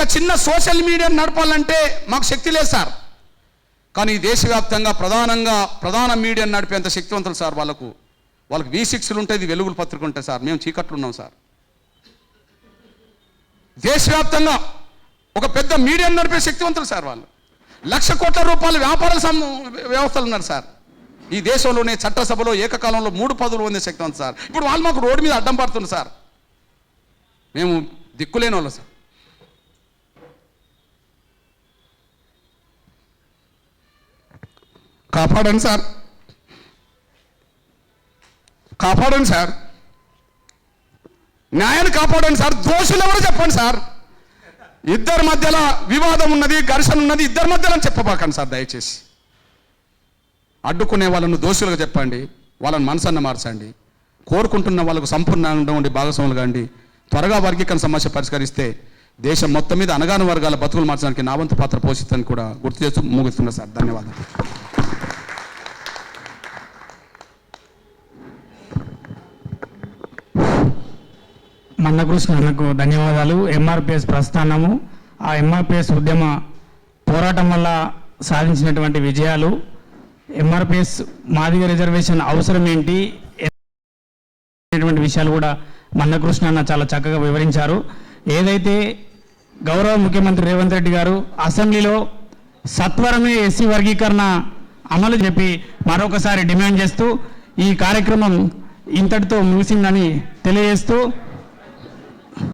ఒక చిన్న social media నడపాలంటే మాకు శక్తి లేదు సార్. కానీ దేశవ్యాప్తంగా ప్రధానంగా ప్రధాన మీడియాను నడిపేంత శక్తివంతులు సార్ వాళ్ళకు. వాళ్ళకి వి సిక్స్లు ఉంటుంది వెలుగులు పత్రిక ఉంటాయి సార్. మేము చీకట్లు ఉన్నాం సార్. దేశవ్యాప్తంగా ఒక పెద్ద మీడియాను నడిపే శక్తివంతులు సార్ వాళ్ళు. లక్ష కోట్ల రూపాయల వ్యాపార సం- వ్యవస్థలు ఉన్నారు సార్. ఈ దేశంలోనే చట్టసభలో ఏకకాలంలో మూడు పదులు పొందే శక్తివంతులు సార్. ఇప్పుడు వాళ్ళు మాకు రోడ్డు మీద అడ్డం పడుతున్నారు సార్. మేము దిక్కులేని వాళ్ళు సార్. కాపాడండి సార్. కాపాడండి సార్. న్యాయాన్ని కాపాడండి సార్. దోషులు ఎవరు చెప్పండి సార్. ఇద్దరి మధ్యలో వివాదం ఉన్నది ఘర్షణ ఉన్నది ఇద్దరి మధ్యలో చెప్పబాకండి సార్ దయచేసి. అడ్డుకునే వాళ్ళను దోషులుగా చెప్పండి వాళ్ళని మనసన్న మార్చండి. కోరుకుంటున్న వాళ్ళకు సంపూర్ణంగా ఉండి భాగస్వాములు కాండి. త్వరగా వర్గీకరణ సమస్య పరిష్కరిస్తే దేశం మొత్తం మీద అనగాన వర్గాల బతుకులు మార్చడానికి నా వంతు పాత్ర పోషిస్తాను కూడా గుర్తు చేస్తూ ముగిస్తున్నా సార్. ధన్యవాదాలు. మందకృష్ణకు అన్నకు ధన్యవాదాలు. ఎంఆర్పిఎస్ ప్రస్థానము. ఆ ఎంఆర్పిఎస్ ఉద్యమ పోరాటం వల్ల సాధించినటువంటి విజయాలు. ఎంఆర్పిఎస్ మాదిగ రిజర్వేషన్ అవసరం ఏంటి? అనేటువంటి విషయాలు కూడా మందకృష్ణ అన్న చాలా చక్కగా వివరించారు. ఏదైతే గౌరవ ముఖ్యమంత్రి రేవంత్ రెడ్డి గారు అసెంబ్లీలో సత్వరమే ఎస్సీ వర్గీకరణ అమలు చెప్పి మరొకసారి డిమాండ్ చేస్తూ ఈ కార్యక్రమం ఇంతటితో ముగిసిందని తెలియజేస్తూ